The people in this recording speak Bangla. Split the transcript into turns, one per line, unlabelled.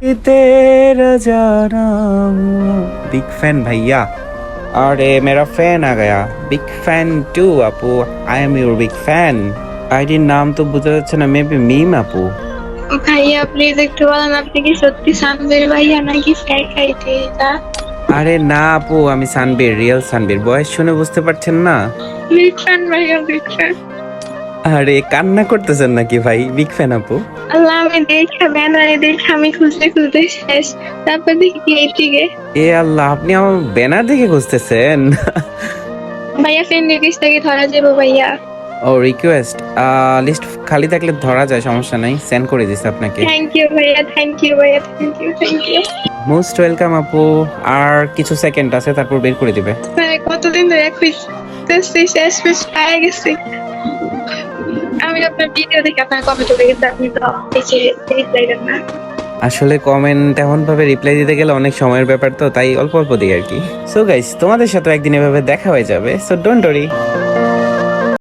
तेरा जाना बिग फैन भैया और ये मेरा फैन आ गया बिग फैन टू আপু I am your big fan আইডির নাম তো বোঝা যাচ্ছে না মেবি মিম আপু
ভাইয়া প্লিজ একটু বলেন আপনি কি সত্যি সানবের ভাইয়া নাকি ফ্যাক আইটি এটা
আরে না আপু আমি সানবীর রিয়েল সানবীর বয়স শুনে বুঝতে পারছেন না
বিগ ফ্যান ভাইয়া বিগ ফ্যান
আরে কান্না করতেছেন নাকি ভাই? বিগ ফ্যান আপু।
আল্লাহ আমি দেখা ব্যানারে দেখে আমি খুঁজতে খুঁজতে শেষ। তারপর দেখি এইদিকে।
এ আল্লাহ আপনি আমার ব্যানার দেখে খুঁজতেছেন?
ভাইয়া ফ্রেন্ড রিকোয়েস্ট থেকে ধরা যাব ভাইয়া।
ও রিকোয়েস্ট লিস্ট খালি থাকলে ধরা যায় সমস্যা নাই। সেন্ড করে দিছি আপনাকে।
থ্যাংক ইউ ভাইয়া থ্যাংক ইউ ভাইয়া thank you thank you
most welcome আপু। আর কিছু সেকেন্ড আছে তারপর বের করে দিবে।
মানে কতদিন ধরে খুঁজতেছি শেষ শেষ পায়ে গেছি। আমি আপনার ভিডিও দেখে আপনার কমেন্ট আপনি তো রিপ্লাই দেন না।
আসলে কমেন্ট এমন ভাবে রিপ্লাই দিতে গেলে অনেক সময়ের ব্যাপার তো, তাই অল্প অল্প দিই আর কি। সো গাইস তোমাদের সাথে একদিন এভাবে দেখা হয়ে যাবে সো ডোন্ট ওরি